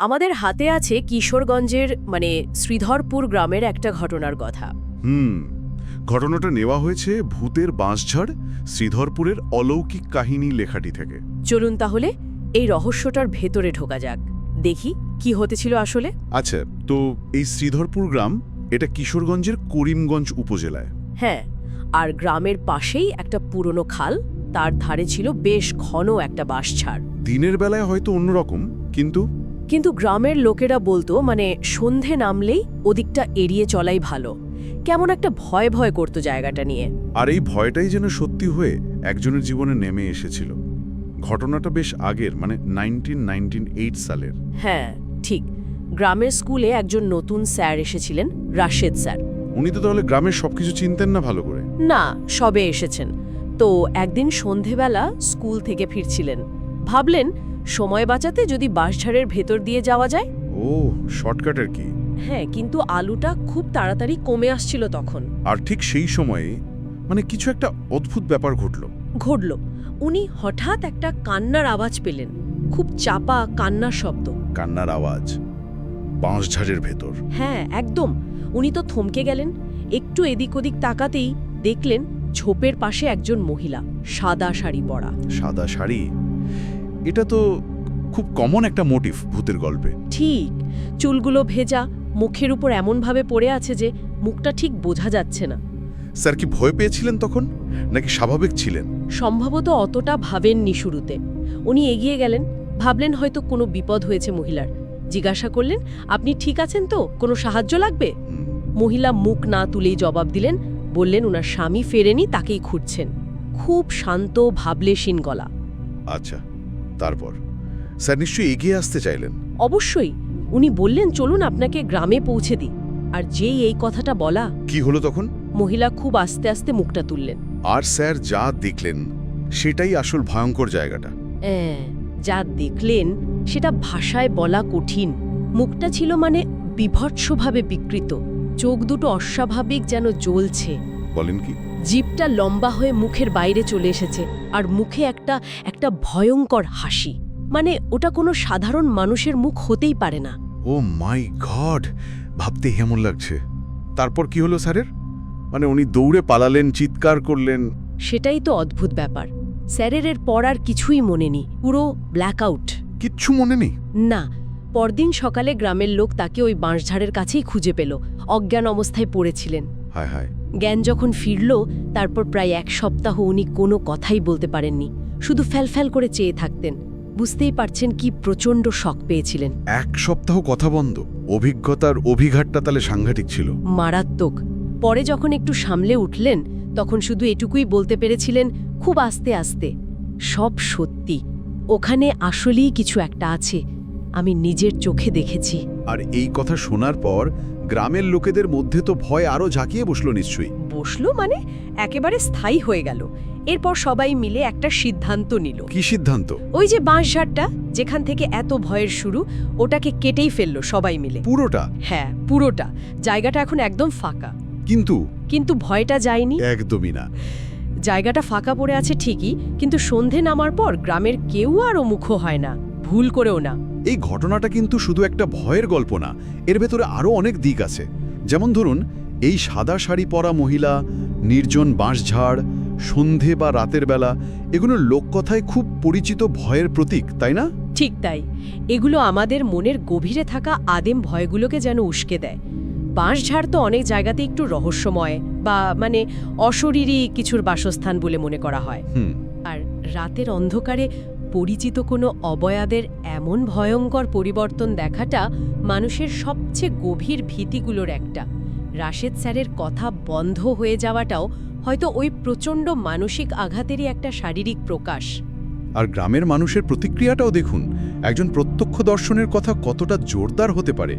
আমাদের হাতে আছে কিশোরগঞ্জের মানে শ্রীধরপুর গ্রামের একটা ঘটনার কথা। হুম ঘটনাটা নেওয়া হয়েছে ভূতের বাঁশঝাড় শ্রীধরপুরের অলৌকিক কাহিনী লেখাটি থেকে। চলুন তাহলে এই রহস্যটার ভেতরে ঢোকা যাক। দেখি কি হতেছিল আসলে। আচ্ছা তো এই শ্রীধরপুর গ্রাম এটা কিশোরগঞ্জের করিমগঞ্জ উপজেলায়। হ্যাঁ আর গ্রামের পাশেই একটা পুরনো খাল তার ধারে ছিল বেশ ঘন একটা বাঁশঝাড়। দিনের বেলায় হয়তো অন্যরকম কিন্তু কিন্তু গ্রামের লোকেরা বলতো মানে সন্ধে নামলেই ওদিকটা এড়িয়ে চলাই ভালো। কেমন একটা ভয় ভয় করতো জায়গাটা নিয়ে। আর এই ভয়টাই যেন সত্যি হয়ে একজনের জীবনে নেমে এসেছিল। ঘটনাটা বেশ আগের মানে নাইনটিন সালের। হ্যাঁ ঠিক। গ্রামের স্কুলে একজন নতুন স্যার এসেছিলেন রাশেদ স্যার। উনি তো তাহলে গ্রামের সবকিছু চিনতেন না ভালো করে? না সবে এসেছেন। তো একদিন সন্ধেবেলা স্কুল থেকে ফিরছিলেন। ভাবলেন সময় বাঁচাতে যদি বাঁশঝাড়ের ভেতর দিয়ে যাওয়া যায়? ও শর্টকাটের কি? হ্যাঁ কিন্তু আলুটা খুব তাড়াতাড়ি কমে আসছিল তখন। আর ঠিক সেই সময়ে মানে কিছু একটা অদ্ভুত ব্যাপার ঘটল। ঘটল। উনি হঠাৎ একটা কান্নার আওয়াজ পেলেন। খুব চাপা কান্নার শব্দ। কান্নার আওয়াজ? বাঁশঝাড়ের ভেতর? হ্যাঁ একদম। উনি তো থমকে গেলেন। একটু এদিক ওদিক তাকাতেই দেখলেন ঝোপের পাশে একজন মহিলা সাদা শাড়ি পরা। সাদা শাড়ি? এটা তো খুব কমন একটা মোটিভ ভূতের গল্পে। ঠিক চুলগুলো ভেজা মুখের উপর এমনভাবে পড়ে আছে যে মুখটা ঠিক বোঝা যাচ্ছে না। স্যার কি ভয় পেয়েছিলেন তখন? নাকি স্বাভাবিক ছিলেন? সম্ভবত অতটা ভাবেননি শুরুতে। উনি এগিয়ে গেলেন ভাবলেন হয়তো কোনো বিপদ হয়েছে মহিলার। জিজ্ঞাসা করলেন আপনি ঠিক আছেন তো? কোনো সাহায্য লাগবে? মহিলা মুখ না তুলেই জবাব দিলেন বললেন ওনার স্বামী ফেরেনি তাকেই খুঁজছেন। খুব শান্ত ভাবলেশীন গলা। আচ্ছা। তারপর। স্যার নিশ্চয়ই এগিয়ে আসতে চাইলেন। অবশ্যই। উনি বললেন চলুন আপনাকে গ্রামে পৌঁছে দিই। আর যেই এই কথাটা বলা কি হলো তখন? মহিলা খুব আস্তে আস্তে মুখটা তুললেন। আর স্যার যা দেখলেন সেটাই আসল ভয়ঙ্কর জায়গাটা। যা দেখলেন সেটা ভাষায় বলা কঠিন। মুখটা ছিল মানে বিভৎসভাবে বিকৃত। চোখ দুটো অস্বাভাবিক যেন জ্বলছে। বলেন কি? জিভটা লম্বা হয়ে মুখের বাইরে চলে এসেছে আর মুখে একটা একটা ভয়ঙ্কর হাসি। মানে ওটা কোনো সাধারণ মানুষের মুখ হতেই পারে না। Oh my God! ভাবতে কেমন লাগছে। তারপর কি হলো স্যারের? মানে উনি দৌড়ে পালালেন চিৎকার করলেন। সেটাই তো অদ্ভুত ব্যাপার। স্যারের এর পর আর কিছুই মনে নেই। পুরো ব্ল্যাক আউট কিচ্ছু মনে নেই? না পরদিন সকালে গ্রামের লোক তাকে ওই বাঁশঝাড়ের কাছেই খুঁজে পেল। অজ্ঞান অবস্থায় পড়েছিলেন। হায় হায়। জ্ঞান যখন ফিরল তারপর প্রায় এক সপ্তাহ উনি কোনো কথাই বলতে পারেননি শুধু ফ্যালফ্যাল করে চেয়ে থাকতেন। বুঝতেই পারছেন কি প্রচণ্ড শখ পেয়েছিলেন। এক সপ্তাহ কথা বন্ধ অভিজ্ঞতার অভিঘাতটা তাহলে সাংঘাতিক ছিল। মারাত্মক। পরে যখন একটু সামলে উঠলেন তখন শুধু এটুকুই বলতে পেরেছিলেন খুব আস্তে আস্তে সব সত্যি। ওখানে আসলেই কিছু একটা আছে আমি নিজের চোখে দেখেছি। আর এই কথা শোনার পর গ্রামের লোকেদের মধ্যে তো ভয় আরও ঝাঁকিয়ে বসল নিশ্চয়ই। বসল মানে একেবারে স্থায়ী হয়ে গেল। এরপর সবাই মিলে একটা সিদ্ধান্ত নিল। কি সিদ্ধান্ত? ওই যে বাঁশঝাড়টা যেখান থেকে এত ভয়ের শুরু ওটাকে কেটেই ফেলল সবাই মিলে। পুরোটা? হ্যাঁ পুরোটা। জায়গাটা এখন একদম ফাঁকা। কিন্তু? কিন্তু ভয়টা যায়নি। একদমই না। জায়গাটা ফাঁকা পড়ে আছে ঠিকই কিন্তু সন্ধে নামার পর গ্রামের কেউ আর মুখ হয় না। ভুল করেও না। এই ঘটনাটা কিন্তু শুধু একটা ভয়ের গল্প না এর ভেতরে আরও অনেক দিক আছে। যেমন ধরুন এই সাদা শাড়ি পরা মহিলা নির্জন বাঁশঝাড় সন্ধে বা রাতের বেলা এগুলো লোককথায় খুব পরিচিত ভয়ের প্রতীক তাই না? ঠিক তাই। এগুলো আমাদের মনের গভীরে থাকা আদিম ভয়গুলোকে যেন উস্কে দেয়। বাঁশঝাড় তো অনেক জায়গাতে একটু রহস্যময় বা মানে অশরীরী কিছুর বাসস্থান বলে মনে করা হয়। আর রাতের অন্ধকারে পরিচিত কোনো অবয়াদের এমন ভয়ঙ্কর পরিবর্তন দেখাটা মানুষের সবচেয়ে গভীর ভীতিগুলোর একটা। রাশেদ স্যারের কথা বন্ধ হয়ে যাওয়াটাও হয়তো ওই প্রচণ্ড মানসিক আঘাতেরই একটা শারীরিক প্রকাশ। আর গ্রামের মানুষের প্রতিক্রিয়াটাও দেখুন একজন প্রত্যক্ষ দর্শনের কথা কতটা জোরদার হতে পারে।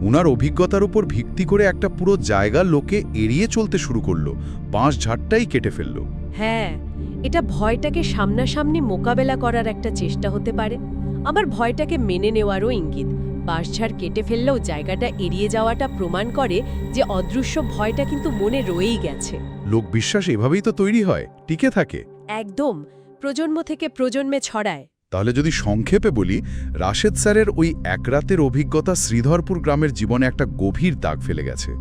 উনার অভিজ্ঞতার উপর ভিত্তি করে একটা পুরো জায়গা লোকে এড়িয়ে চলতে শুরু করল বাঁশ ঝাড়টাই কেটে ফেলল। হ্যাঁ এটা ভয়টাকে সামনাসামনি মোকাবেলা করার একটা চেষ্টা হতে পারে। আমার ভয়টাকে মেনে নেওয়ারও ইঙ্গিত। বাঁশঝাড় কেটে ফেললেও জায়গাটা এড়িয়ে যাওয়াটা প্রমাণ করে যে অদৃশ্য ভয়টা কিন্তু মনে রয়েই গেছে। লোক বিশ্বাস এভাবেই তো তৈরি হয় টিকে থাকে। একদম। প্রজন্ম থেকে প্রজন্মে ছড়ায়। তাহলে যদি সংক্ষেপে বলি রাশেদ স্যারের ওই এক রাতের অভিজ্ঞতা শ্রীধরপুর গ্রামের জীবনে একটা গভীর দাগ ফেলে গেছে।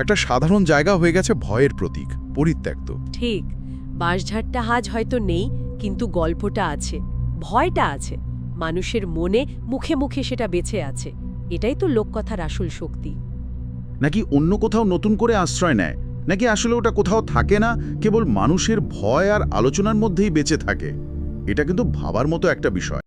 একটা সাধারণ জায়গা হয়ে গেছে ভয়ের প্রতীক পরিত্যক্ত। ঠিক। বাঁশঝাড়টা আজ হয়তো নেই, কিন্তু গল্পটা আছে, ভয়টা আছে, মানুষের মনে মুখে মুখে সেটা বেঁচে আছে, এটাই তো লোককথার আসল শক্তি। নাকি অন্য কোথাও নতুন করে আশ্রয় নেয়? নাকি আসলে ওটা কোথাও থাকে না, কেবল মানুষের ভয় আর আলোচনার মধ্যেই বেঁচে থাকে? এটা কিন্তু ভাবার মতো একটা বিষয়।